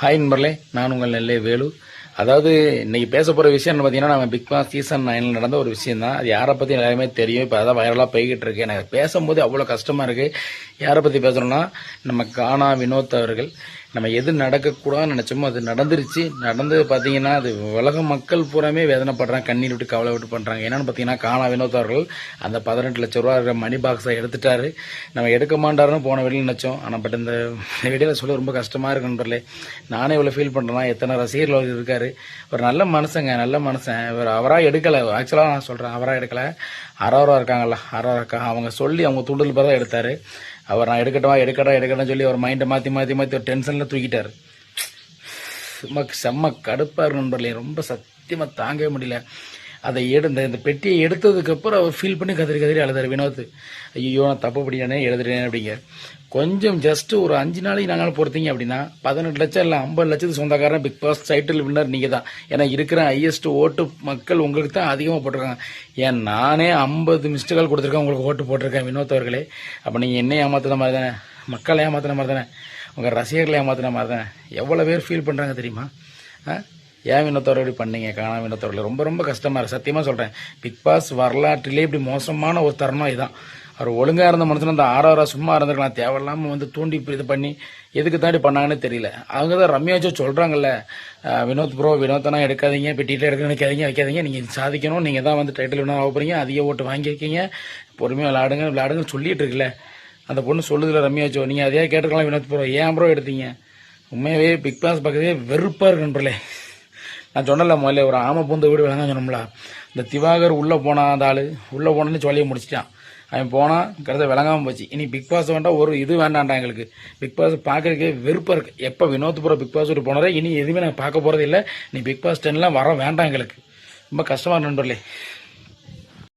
Hi நண்பர்களே. நான் உங்கள் நெல்லை வேலு. அதாவது இன்னைக்கு பேச போகிற விஷயம் பார்த்தீங்கன்னா நம்ம பிக் பாஸ் சீசன் நைனில் நடந்த ஒரு விஷயம் தான் அது யாரை பற்றி எல்லாருமே தெரியும். இப்போ அதான் வைரலாக போய்கிட்டு இருக்கு. எனக்கு பேசும்போது அவ்வளோ கஷ்டமாக இருக்குது யாரை பற்றி பேசுகிறோன்னா நம்ம கானா வினோத் அவர்கள். நம்ம எது நடக்கக்கூடாதுன்னு நினச்சோமோ அது நடந்துருச்சு. நடந்து பார்த்தீங்கன்னா அது உலக மக்கள் பூராமே வேதனைப்படுறாங்க கண்ணீர் விட்டு கவலை விட்டு பண்ணுறாங்க என்னென்னு பார்த்தீங்கன்னா கானா வினோத் அவர்கள் அந்த பதினெட்டு லட்ச ரூபா இருக்கிற மணி பாக்ஸை எடுத்துட்டாரு. நம்ம எடுக்க மாட்டாருன்னு போன வெளியில் நினச்சோம். ஆனால் பட் இந்த வெளியில் சொல்ல ரொம்ப கஷ்டமாக இருக்கு நானே இவ்வளோ ஃபீல் பண்ணுறேன்னா எத்தனை ரசிகர்கள் இருக்கார். ஒரு நல்ல மனுஷங்க நல்ல மனுஷன். இவர் அவராக எடுக்கலை. ஆக்சுவலாக நான் சொல்கிறேன் அவராக எடுக்கலை. அரோரா இருக்காங்கல்ல அரோரா இருக்காங்க அவங்க சொல்லி அவங்க தூண்டல் பேர் தான் எடுத்தார். அவர் நான் எடுக்கட்டவா எடுக்கட்டா எடுக்கட்டும் சொல்லி அவர் மைண்டை மாற்றி மாற்றி மாற்றி ஒரு டென்ஷனில் தூக்கிட்டார். சும்மா செம்ம கடுப்பாக இருக்கும் நண்பர்களே. ரொம்ப சத்தியமாக தாங்கவே முடியல. அதை எடு இந்த பெட்டியை எடுத்ததுக்கப்புறம் அவர் ஃபீல் பண்ணி கதறி கதறி அழுதார். வினோத் ஐயோ நான் தப்பு படியானே எழுதுறேன் அப்படிங்க. கொஞ்சம் ஜஸ்ட் ஒரு அஞ்சு நாளைக்கு நாங்கள் பொறுத்தீங்க அப்படின்னா பதினெட்டு லட்சம் இல்லை ஐம்பது லட்சத்துக்கு சொந்தக்காரன் பிக் பாஸ் டைட்டில் வின்னர் நீங்கள் தான் ஏன்னா இருக்கிற ஹையஸ்ட் ஓட்டு மக்கள் உங்களுக்கு தான் அதிகமாக போட்டிருக்காங்க. ஏன் நானே ஐம்பது மிஸ்டேக்கால் கொடுத்துருக்கேன் உங்களுக்கு ஓட்டு போட்டிருக்கேன் வினோத் அவர்களே. அப்போ நீங்கள் என்ன ஏமாத்துன மாதிரி தானே மக்களை ஏமாத்துன மாதிரி தானே உங்கள் ரசிகர்களை ஏமாத்துன மாதிரி தானே எவ்வளோ பேர் ஃபீல் பண்ணுறாங்க தெரியுமா? ஏன் வினோத்தோட இப்படி பண்ணீங்க? காணா வினோத்தோட ரொம்ப ரொம்ப கஷ்டமாக இருக்குது சத்தியமாக சொல்கிறேன் பிக் பாஸ் வரலாற்றிலே இப்படி மோசமான ஒரு தருணம் இதுதான் அவர் ஒழுங்காக இருந்த மனுஷன் அந்த ஆறாவரா சும்மா இருந்திருக்கலாம். தேவையில்லாமல் வந்து தூண்டி இப்படி இது பண்ணி எதுக்கு தாண்டி பண்ணாங்கன்னு தெரியல. அவங்க தான் ரம்யாச்சோ சொல்கிறாங்கல்ல வினோத் ப்ரோ வினோத்தனா எடுக்காதீங்க. பெட்டியில் எடுக்க நினைக்காதீங்க வைக்காதீங்க. நீங்கள் சாதிக்கணும். நீங்கள் தான் வந்து டைட்டில் வினர் ஆக போகிறீங்க அதிக ஓட்டு வாங்கியிருக்கீங்க. பொறுமையாக விளையாடுங்க. விளையாடுங்கன்னு சொல்லிட்டு இருக்குல்ல. அந்த பொண்ணு சொல்லுதில்ல ரம்யாச்சோ நீங்கள் அதையே கேட்டுக்கலாம் வினோத் ப்ரோ ஏன் ப்ரோ எடுத்தீங்க? உண்மையாகவே பிக் பாஸ் பக்கத்தே வெறுப்பாக இருக்குன்றலே நான் சொன்னல முதல்ல ஒரு ஆமை பூந்த வீடு விளங்க சொன்னோம்ல. இந்த திவாகர் உள்ளே போனான் அந்த ஆள் உள்ளே போனோன்னு சொல்லியே முடிச்சிட்டான். அவன் போனான் கருத விளங்காமல் போச்சு. இனி பிக் பாஸ் வேண்டாம் ஒரு இது வேண்டாம்டா எங்களுக்கு. பிக் பாஸ் பார்க்கறதுக்கே வெறுப்பாக இருக்குது எப்போ வினோத் புற பிக் பாஸ் விட்டு போனதே இனி எதுவுமே நாங்கள் பார்க்க போகிறது இல்லை நீ பிக் பாஸ் டென்லாம் வர வேண்டாம் எங்களுக்கு. ரொம்ப கஷ்டமாக நண்பர்களே.